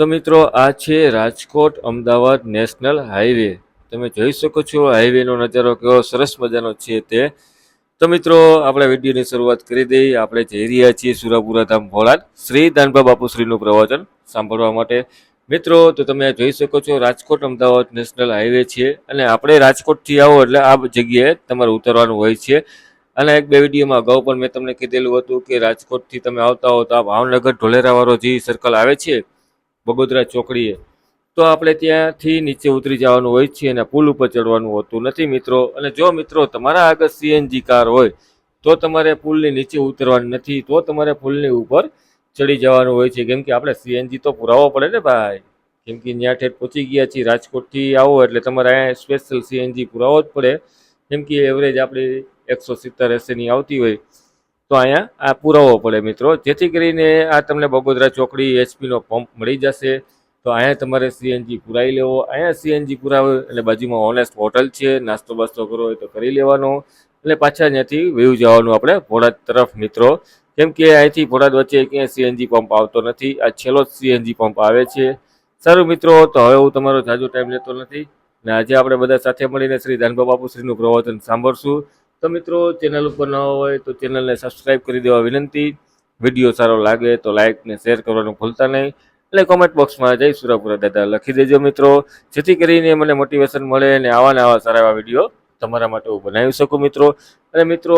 તો મિત્રો, આ છે રાજકોટ અમદાવાદ નેશનલ હાઈવે. તમે જોઈ શકો છો, હાઈવેનો નજારો કેવો સરસ મજાનો છે તે. તો મિત્રો, આપણે વિડીયોની શરૂઆત કરી દઈએ. આપણે જઈ રહ્યા છીએ સુરાપુરા ધામ ભોળાદ શ્રી દાનભા બાપુશ્રીનું પ્રવચન સાંભળવા માટે. મિત્રો, તો તમે જોઈ શકો છો, રાજકોટ અમદાવાદ નેશનલ હાઈવે છે. અને આપણે રાજકોટથી આવો એટલે આ જગ્યાએ તમારે ઉતરવાનું હોય છે. અને એક બે વિડીયોમાં અગાઉ પણ મેં તમને કીધેલું હતું કે રાજકોટથી તમે આવતા હો તો આ ભાવનગર ઢોલેરાવાળો જે સર્કલ આવે છે બગોદરા ચોકડીએ. તો આપણે ત્યાંથી નીચે ઉતરી જવાનું હોય છે અને પુલ ઉપર ચડવાનું હોતું નથી મિત્રો. અને જો મિત્રો તમારા આગળ સીએનજી કાર હોય, તો તમારે પુલની નીચે ઉતરવાનું નથી, તો તમારે પુલની ઉપર ચડી જવાનું હોય છે. કેમ કે આપણે સીએનજી તો પુરાવો પડે ને ભાઈ. કેમ કે ત્યાં ઠેઠ પહોંચી ગયા છીએ, રાજકોટથી આવો એટલે તમારે અહીંયા સ્પેશિયલ સીએનજી પુરાવો જ પડે. કેમ કે એવરેજ આપણી એકસો સિત્તેર એસીની આવતી હોય. તો અહીંયા આ પુરાવો પડે મિત્રો. જેથી કરીને આ તમને બગોદરા ચોકડી, એચપીનો પંપ મળી જશે. તો અહીંયા તમારે સીએનજી પુરાવી લેવો. અહીંયા સીએનજી પુરાવે એટલે બાજુમાં ઓનેસ્ટ હોટલ છે. નાસ્તો બાસ્તો કરવો હોય તો કરી લેવાનો. એટલે પાછા ત્યાંથી વ્યૂ જવાનું આપણે ભોળાદ તરફ, મિત્રો. કેમ કે અહીંથી ભોળાદ વચ્ચે ક્યાંય સીએનજી પંપ આવતો નથી. આ છેલ્લો જ સીએનજી પંપ આવે છે. સારું, મિત્રો, તો હવે હું તમારો જાજો ટાઈમ લેતો નથી. ને આજે આપણે બધા સાથે મળીને શ્રી દાનબા બાપુશ્રીનું પ્રવચન સાંભળશું. તો મિત્રો ચેનલ ઉપર ન હોય તો ચેનલને સબસ્ક્રાઇબ કરી દેવા વિનંતી. વીડિયો સારો લાગે તો લાઇક ને શેર કરવાનું ભૂલતા નહીં. એટલે કોમેન્ટ બોક્સમાં જય સુરાપુરા દાદા લખી દેજો મિત્રો. જેથી કરીને મને મોટિવેશન મળે અને આવા ને આવા સારા એવા વીડિયો તમારા માટે હું બનાવી શકું મિત્રો. અને મિત્રો,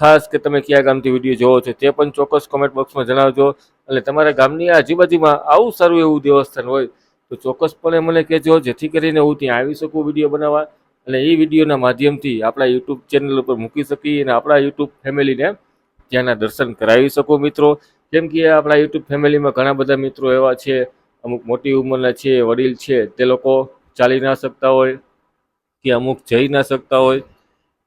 ખાસ કે તમે કયા ગામથી વીડિયો જોવો છો તે પણ ચોક્કસ કોમેન્ટ બોક્સમાં જણાવજો. અને તમારા ગામની આજુબાજુમાં આવું સારું એવું દેવસ્થાન હોય તો ચોક્કસપણે મને કહેજો. જેથી કરીને હું ત્યાં આવી શકું વીડિયો બનાવવા. અને એ વિડીયોના માધ્યમથી આપણા યુટ્યુબ ચેનલ ઉપર મૂકી શકીએ અને આપણા યુટ્યુબ ફેમિલીને ત્યાંના દર્શન કરાવી શકું મિત્રો. કેમ કે આપણા યુટ્યુબ ફેમિલીમાં ઘણા બધા મિત્રો એવા છે, અમુક મોટી ઉંમરના છે, વડીલ છે, તે લોકો ચાલી ના શકતા હોય કે અમુક જઈ ના શકતા હોય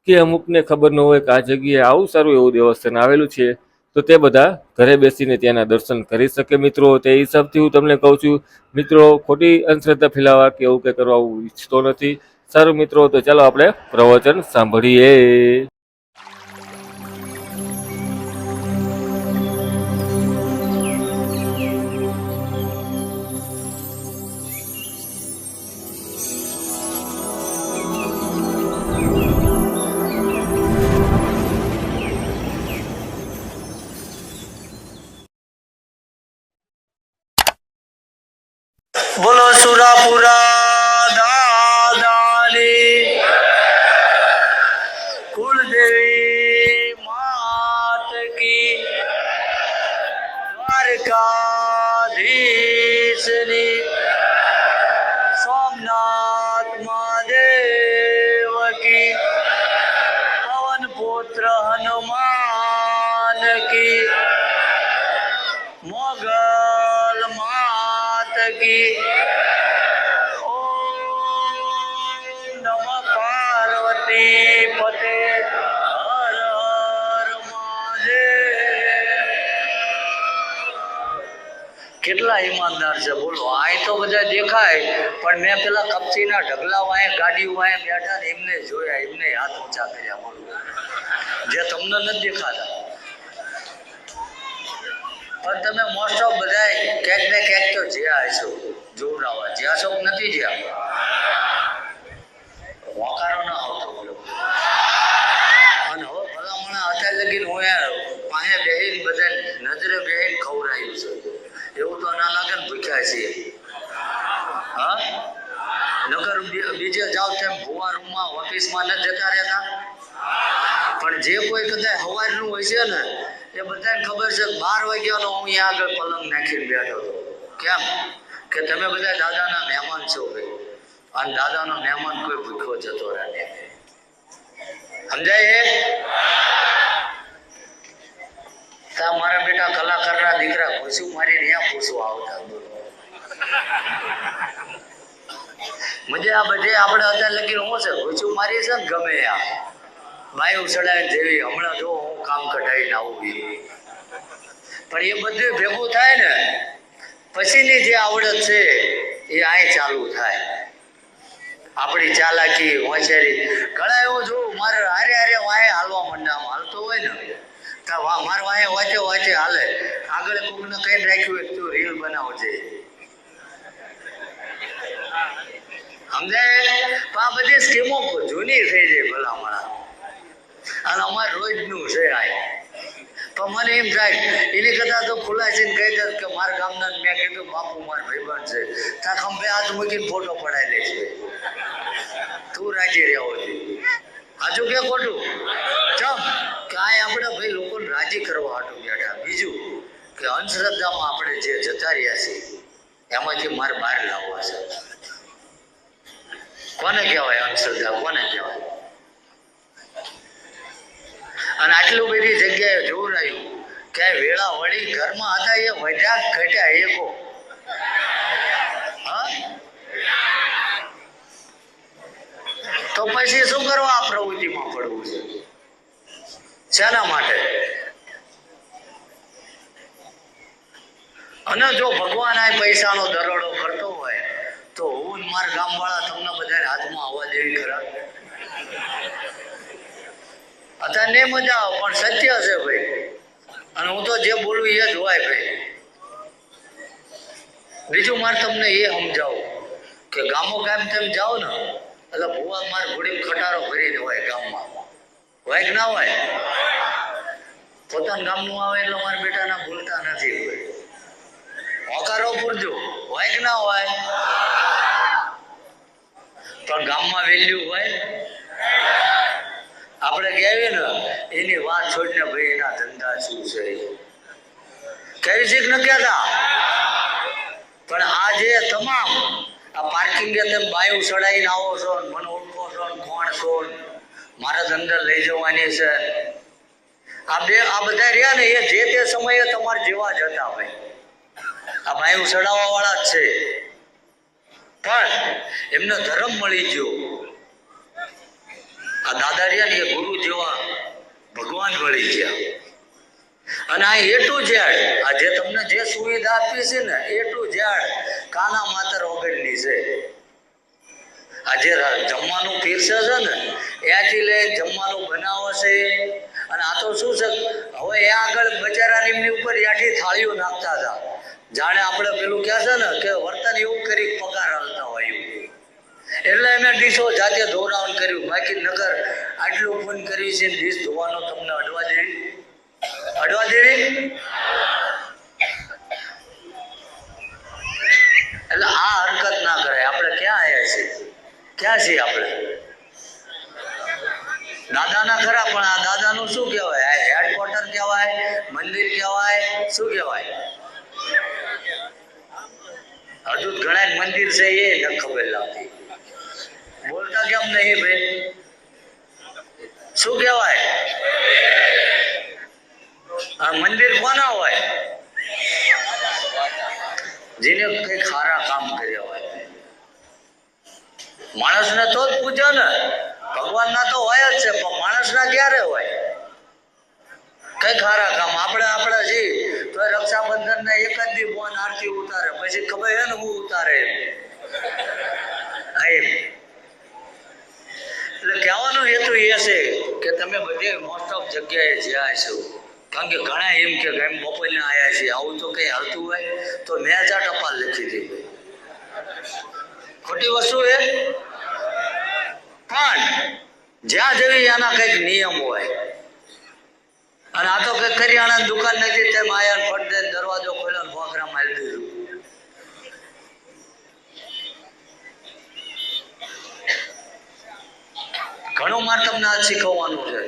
કે અમુકને ખબર ન હોય કે આ જગ્યાએ આવું સારું એવું દેવસ્થાન આવેલું છે, તો તે બધા ઘરે બેસીને ત્યાંના દર્શન કરી શકે મિત્રો. તે હિસાબથી હું તમને કહું છું, મિત્રો, ખોટી અંધશ્રદ્ધા ફેલાવા કે એવું કંઈ કરવા ઈચ્છતો નથી. સારું મિત્રો તો ચાલો આપણે પ્રવચન સાંભળીએ. બોલો સુરાપુરા. કી મોગલ માત કી પાર્વતી પતે હર હર કેટલા ઈમાનદાર છે, બોલો. આય તો બધા દેખાય, પણ મેં પેલા કપચીના ઢગલા વાય ગાડી વાય બેઠા એમને જોયા, એમને હાથ ઊંચા કર્યા, બોલો. જે તમને નથી દેખાતા. પણ તમે મોસ્ટ ઓફ બધા ક્યાંક ને ક્યાંક તો જ્યાં હશો જોવડાવવા જ્યાં છો નથી જ્યાં. વાકારો ના આવતો બોલો અને હવે ભલામણા અત્યારે લગીન હું યાર પાસે બેહીન બધા નજરે બેહીને ખવડાયું છે. એવું તો ના લાગે ને ભૂખ્યા છીએ. હા? નગર બીજે જાવ તેમ ભુવા રૂમમાં, ઓફિસમાં નથી જતા રહેતા? પણ જે કોઈ કદાચ હવારનું હોય છે ને એ બધાને ખબર છે બાર વાગ્યાનો હું અહીંયા આગળ પલંગ નાખીને બેઠો હતો. કેમ? કે તમે બધા દાદાના મહેમાન છો ભાઈ. અને દાદાનો મહેમાન કોઈ ભૂખ્યો જતો રહે. સમજાય તા મારા બેટા કલાકારના દીકરા ભૂસું મારી ત્યાં ભૂસું આવતા મજા આ બધે. આપણે અત્યારે લગી હું છે? ભૂસું મારી છે ને ગમે આ બાયું ચડાવીને જેવી હમણાં જો હું કામ કઢાઈને આવું. પણ એ બધું ભેગું થાય ને, પછીની જે આવડત છે એ અહીં ચાલુ થાય. આપણી ચાલાકી હોશિયારી. ઘણા એવું જોઉં મારે હારે હારે વાહે હાલવા માંડે, આમ હાલતો હોય ને, તો વા- મારે વાહે વાંચે વાંચે હાલે. આગળ કોકને કઈ રાખ્યું હોય તું રીલ બનાવજે. સમજાય? આ બધી સ્કીમો જૂની થઈ જાય ભલામણા. અને અમારે રોજનું છે આ. તો મને એમ થાય, એની કરતા તો ખુલાસીને કહી દે કે મારા ગામના મેં કીધું, બાપુ, માર ભાઈબંધ છે. ત્યાં ખંભે હાથ મૂકીને ફોટો પડાવી લે છે. તું રાજી રહ્યો છે હજુ કે ખોટું? ચમ. કે આ આપણે ભાઈ લોકોને રાજી કરવા હાટું બેઠા. બીજું કે અંધશ્રદ્ધામાં આપણે જે જતા રહ્યા છીએ એમાંથી મારે બહાર લાવવા છે. કોને કહેવાય અંધશ્રદ્ધા? કોને કહેવાય? અને આટલું બધી જગ્યાએ જોવરાયું ક્યાંય વેળા વળી ઘરમાં હતા એ વધ્યા ઘટ્યા એકો તો પછી શું કરવા આ પ્રવૃત્તિમાં પડવું છે? શેના માટે? અને જો ભગવાન આ પૈસાનો દરોડો કરતો હોય, તો હું મારા ગામવાળા તમને બધાને હાથમાં આવવા દેવી ખરા. અત્યારે નહીં મજા આવે, પણ સત્ય છે ભાઈ. અને હું તો જે બોલું એ જ હોય ભાઈ. બીજું મારે તમને એ સમજાવું કે ગામો ગામ તેમ જાઓ ને, એટલે ભુવા મારે ઘોડી ખટારો ભરીને હોય ગામમાં. હોય કે ના હોય? પોતાના ગામનું આવે એટલે મારા બેટાના ભૂલતા નથી હોય હોકારો પૂરજો. હોય કે ના હોય? પણ ગામમાં વેલ્યુ હોય? આપણે કહેવી ને, એની વાત છોડીને ભાઈ એના ધંધા શું છે? કેવી શીખ ન કહેતા પણ આ જે તમામ આ પાર્કિંગે તમે બાયું ચડાવીને આવો છો મને ઓળખો છો કોણ છો મારા અંદર લઈ જવાની છે. આ બે આ બધા રહ્યા ને, એ જે તે સમયે તમારે જેવા જ હતા ભાઈ. આ બાયું ચડાવવા વાળા જ છે. પણ એમને ધર્મ મળી ગયો. આ દાદા રહ્યા ને એ ગુરુ જેવા ભગવાન મળી ગયા. અને આ એ ટુ ઝેડ આ જે તમને જે સુવિધા આપી છે ને એ ટુ ઝેડ કાના માતર વગરની છે. આ જે જમવાનું પીરસે છે ને એથી લઈ જમવાનું બનાવે છે. અને આ તો શું છે, હવે એ આગળ બજારાની એમની ઉપર યાઠી થાળીઓ નાખતા હતા. જાણે આપણે પેલું કહે છે ને, કે વર્તન એવું કરી એવું એટલે એમે ડીશો જાતે ધોરાવણ કર્યું. બાકી નગર આટલું ફોન કર્યું છે ડીશ ધોવાનો તમને અડવા દેવી? અડવા દેવી? એટલે આ હરકત ના કરે આપણે ક્યાં આવ્યા છીએ? ક્યાં છીએ આપણે? દાદાના ખરા પણ આ દાદાનું શું કહેવાય? હેડક્વાર્ટર કહેવાય, મંદિર કહેવાય, શું કહેવાય? હજુ ઘણા મંદિર છે એ ન ખબર લાગતી. બોલતા કેમ નહીં ભાઈ? શું કહેવાય? આ મંદિર કોના હોય? જેને કઈ ખારા કામ કર્યા હોય. માણસને તો જ પૂછે ને. ભગવાનના તો હોય જ છે, પણ માણસના ક્યારે હોય? કઈ ખારા કામ? આપણે આપણે છીએ તો રક્ષાબંધન ને એક જ દી બોન આરતી ઉતારે. પછી ખબર હે ને હું ઉતારે એમ હા એમ એટલે કહેવાનો હેતુ એ છે કે તમે બધે મોસ્ટ ઓફ જગ્યાએ જ્યાં છો કારણ કે ઘણા એમ કે એમ બપોરને આવ્યા છે આવું તો કંઈ હાલતું હોય તો મેં જ આ ટપાલ લખી દીધી. ખોટી વસ્તુ એ? પણ જ્યાં જેવી એના કંઈક નિયમ હોય. અને આ તો કંઈક કરિયાણાની દુકાન નથી, તેમ આયા ફટ દરવાજો ખોલ્યો ફોકરા મારી દીધું. મારે તમને આ શીખવવાનું છે.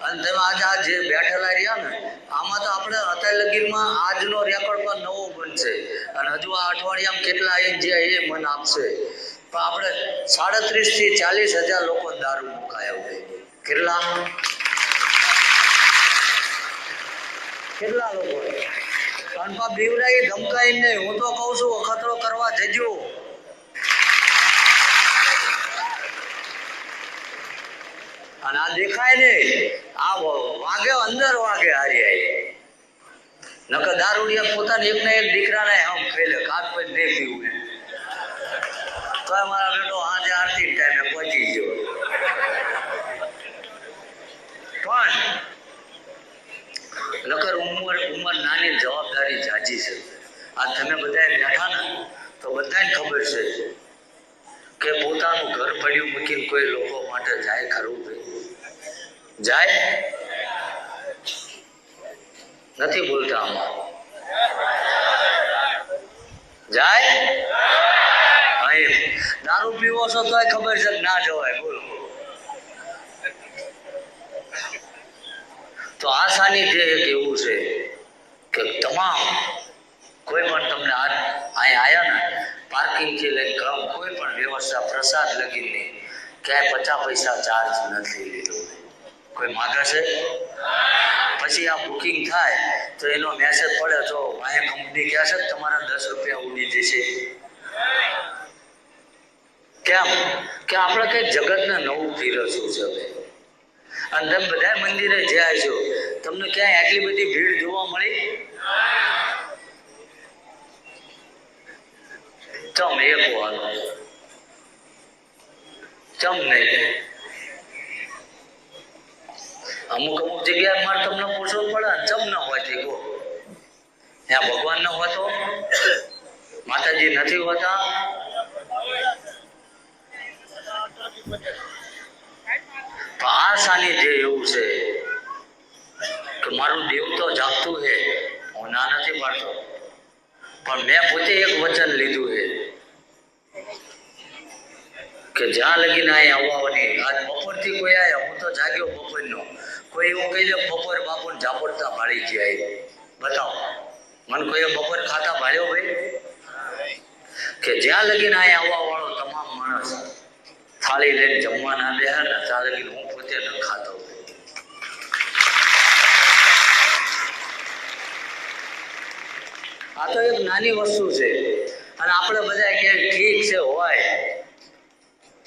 અને તમે આજે આ જે બેઠેલા રહ્યા ને, આમાં તો આપણે અત્યારે લગીનમાં આજનો રેકોર્ડ પણ નવો બનશે. અને હજુ આ અઠવાડિયામાં કેટલા એ જે એ મન આપશે. પણ આપણે સાડત્રીસથી ચાલીસ હજાર લોકો દારૂ મુકાયા હોય કેટલા? કેટલા લોકો? અનપા ધમકાઈ નહીં હું તો કહું છું અખતરો કરવા જજો અને આ દેખાય ને આ વાગે, અંદર વાગે હારી આવી નકર દારૂડિયા પોતાને એક ને એક દીકરાને આમ ખાઈ લે કાચ પર નહીં પીવું. તો મારા બેટો આજે આરતી ટાઈમે પહોંચી ગયો. પણ નકર ઉંમર ઉંમર નાની જવાબદારી જાજી છે. આ તમે બધા બેઠા ને, તો બધાને ખબર છે કે પોતાનું ઘર પડ્યું મૂકીને કોઈ લોકો માટે જાય ખરું ભાઈ. જાય? નથી ભૂલતા જાય? દારૂ પીવો છો તોય ખબર છે ના જવાય, બોલો. તો આ સાનિધ્ય એક એવું છે કે તમામ, કોઈ પણ તમને અહીંયા અહીં આયા ને પાર્કિંગથી લઈને ઘર કોઈ પણ વ્યવસ્થા, પ્રસાદ લગીને ક્યાંય પચાસ પૈસા ચાર્જ નથી લીધો. કોઈ માગે છે? પછી આ બુકિંગ થાય, તો એનો મેસેજ પડે તો અહીંયા કંપની કહે છે તમારા દસ રૂપિયા ઉડી જશે. કેમ? કે આપણે કઈ જગતને નવું પીરસવું છે અને તમે બધા મંદિરે જ્યાં છો, તમને ક્યાંય આટલી બધી ભીડ જોવા મળી? ચમ એક વાર ચમ નહીં. અમુક અમુક જગ્યાએ મારે તમને પૂછવું પડે જમ ન હોય ગો ત્યાં ભગવાન ન હોતો માતાજી નથી હોતા? આ સાનિધ્ય એવું છે કે મારું દેવ તો જાગતું છે, હું ના નથી પાડતો પણ મેં પોતે એક વચન લીધું છે કે જ્યાં લગીને અહીં આવવાની, આજ બપોરથી કોઈ આવ્યા હું તો જાગ્યો બપોરનો. કોઈ એવું કહી દે, બપોર બાપુને ઝાપડતા ભાળી ગયા બતાવો. મને કોઈ બપોર ખાતા ભાળ્યો ભાઈ? કે જ્યાં લગીને અહીં આવવા વાળો તમામ માણસ થાળી લઈને જમવા ના બે ને, ત્યાં લગીને હું પોતે ન ખાતો આ તો એક નાની વસ્તુ છે. અને આપણે બધા કે ઠીક છે હોય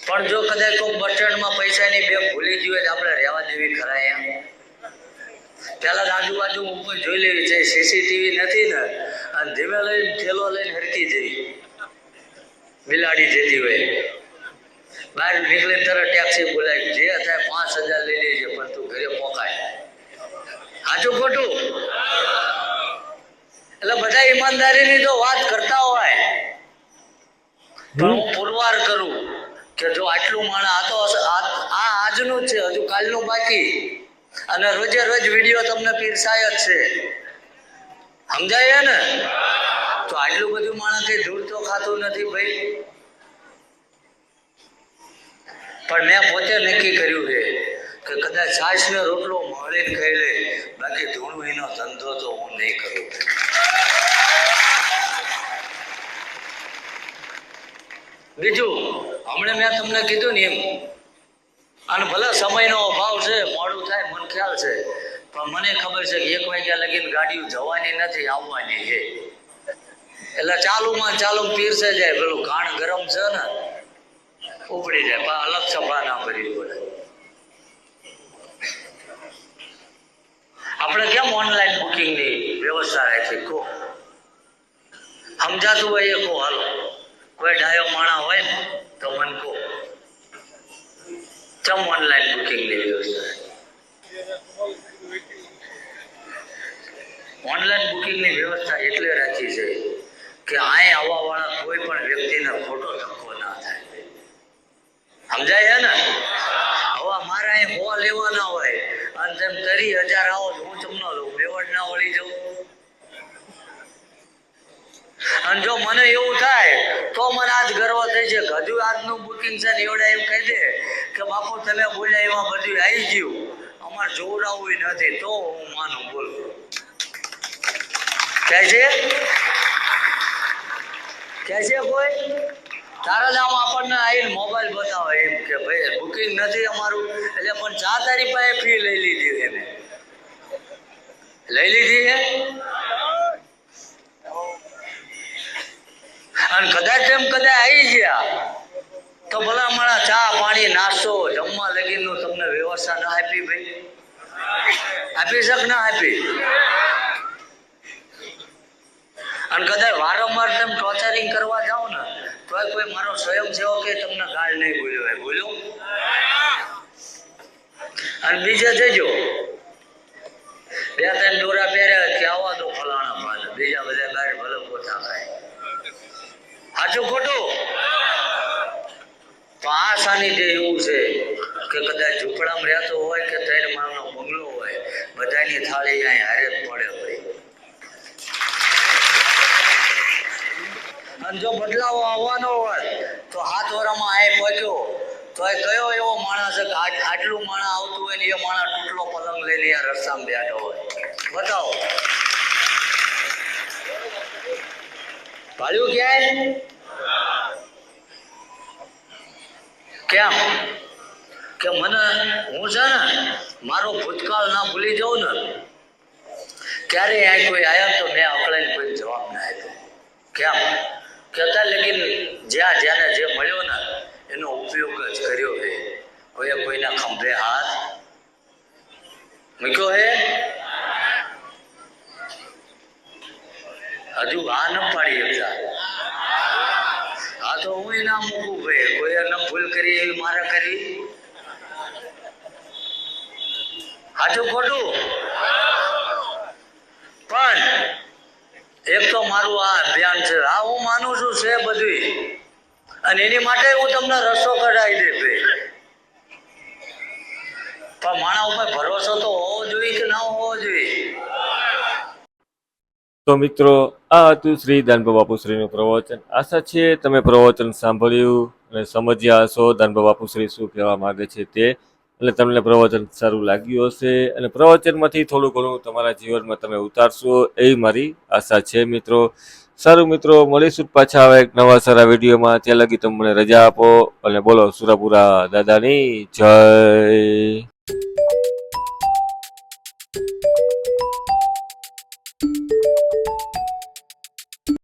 પણ જો કદાચ કોઈ બસ સ્ટેન્ડમાં પૈસાની બેગ ભૂલી હોય તો આપણે રહેવા દેવી ખરા એમ. જ આજુબાજુ ઉપર જોઈ લેવી છે સીસીટીવી નથી ને. અને ધીમે લઈને થેલો લઈને હરકી જઈ. બિલાડી જતી હોય. બહાર નીકળે તરત ટેક્સી બોલાવી જે થાય પાંચ હજાર લઈ લેજે પણ તું ઘરે પોકાય. સાચું ખોટું? એટલે બધા ઈમાનદારીની તો વાત કરતા હોય પણ હું પુરવાર કરું. કે જો આટલું માણસ આ તો આ આજનું છે, હજુ કાલનું બાકી. અને રોજે રોજ વીડિયો તમને પીરસાય જ છે. સમજાય ને? તો આટલું બધું માણસ કઈ ધૂળ તો ખાતું નથી ભાઈ. પણ મેં પોતે નક્કી કર્યું છે કે કદાચ છાશ ને રોટલો મળીને ખાઈ લે. બાકી ધૂળું એનો ધંધો તો હું નહીં કરું. બીજું હમણાં મેં તમને કીધું ને એમ. અને ભલે સમયનો અભાવ છે, મોડું થાય, મને ખ્યાલ છે, પણ મને ખબર છે કે એક વાગ્યા લગીને ગાડીઓ જવાની નથી, આવવાની છે. એટલે ચાલુમાં ચાલુ પીરસે જાય, પેલું ઘાણ ગરમ છે ને, ઉપડી જાય, પણ અલગ સભા ના ભરવી પડે. આપણે કેમ ઓનલાઈન બુકિંગની વ્યવસ્થા રાખી? કહો. સમજાતું હોય એ કહો, હાલો. કોઈ ડાયો માણા હોય ને તો को કહો ચમ ઓનલાઈન ले વ્યવસ્થા ઓનલાઈન બુકિંગની વ્યવસ્થા એટલે રાખી છે કે આય આવવા વાળા કોઈ પણ વ્યક્તિને ખોટો ધક્કો ના થાય સમજાય છે ને હવા મારે અહીં હોવા લેવાના હોય અને તેમ તરી હજાર આવો હું તમને લઉં બેવડ ના વળી જાઉં અને જો મને એવું થાય, તો મને આજ ગર્વ થઈ છે હજુ આજનું બુકિંગ છે ને એવડે એમ કહી દે કે બાપુ તમે બોલ્યા એમાં બધું આવી ગયું. અમારે જોવડાવવું નથી, તો હું માનું બોલું. કહે છે? કહે છે કોઈ? તારા જ આમ આપણને આવીને મોબાઈલ બતાવે એમ કે ભાઈ બુકિંગ નથી અમારું. એટલે પણ ચા તારી પાસે ફી લઈ લીધી એને. લઈ લીધી હે? અને કદાચ એમ કદાચ આવી ગયા, તો ભલા મારા ચા પાણી નાસ્તો, જમવા લગીનું તમને વ્યવસ્થા ના આપી ભાઈ? આપી શક ના આપી? અને કદાચ વારંવાર તમે ટોર્ચરિંગ કરવા જાઓ ને તો કોઈ મારો સ્વયંસેવક કે તમને ગાળ નહીં બોલ્યો હોય. બોલ્યો? અને બીજે જજો, બે ત્રણ દોરા પહેર્યા કે આવા દો ફલાણા ફાલ બીજા બધા ગાય ભલે પોતા ખાય. સાચું ખોટું. તો આ જે એવું છે કે કદાચ ઝૂંપડામાં રહેતો હોય કે ત્રણ માળનો બંગલો હોય, બધાની થાળી અહીં હારે પડે હોય. અને જો બદલાવો આવવાનો હોય, તો હાથ વરામાં આ પહોંચ્યો. તો એ કયો એવો માણસ કે આટલું માણસ આવતું હોય ને એ માણસ તૂટલો પલંગ લઈને આ રસ્તામાં બેઠો હોય. બતાવો. ભાડ્યું ક્યાંય કેમ? કે મને, હું છે ને, મારો ભૂતકાળ ના ભૂલી જાઉં ને ક્યારે આ કોઈ આવ્યા તો મેં અકળાઈને કોઈ જવાબ ના આપ્યો. કેમ? કે અત્યારે લગીન જ્યાં જ્યાંને જે મળ્યો ને, એનો ઉપયોગ જ કર્યો હે. હવે કોઈના ખંભે હાથ મૂક્યો હે? હજુ આ ન પાડી શકતા આ તો હું ના મૂકું ભાઈ. કરી, મારે કરી. હાજુ ખોટું? પણ એક તો મારું આ અભિયાન છે. આ હું માનું છું છે બધું અને એની માટે હું તમને રસ્તો કઢાવી દે ભાઈ પણ માણા ઉપર ભરોસો તો હોવો જોઈએ કે ના હોવો જોઈએ? તો મિત્રો, આ હતું શ્રી દાનભા બાપુશ્રીનું પ્રવચન. આશા છે તમે પ્રવચન સાંભળ્યું અને સમજ્યા હશો. દાનભા બાપુશ્રી શું કહેવા માગે છે તે. એટલે તમને પ્રવચન સારું લાગ્યું હશે. અને પ્રવચનમાંથી થોડું ઘણું તમારા જીવનમાં તમે ઉતારશો એવી મારી આશા છે મિત્રો. સારું મિત્રો, મળીશું પાછા આવે એક નવા સારા વિડીયોમાં. ત્યાં લગી તમે મને રજા આપો. અને બોલો સુરાપુરા દાદાની જય.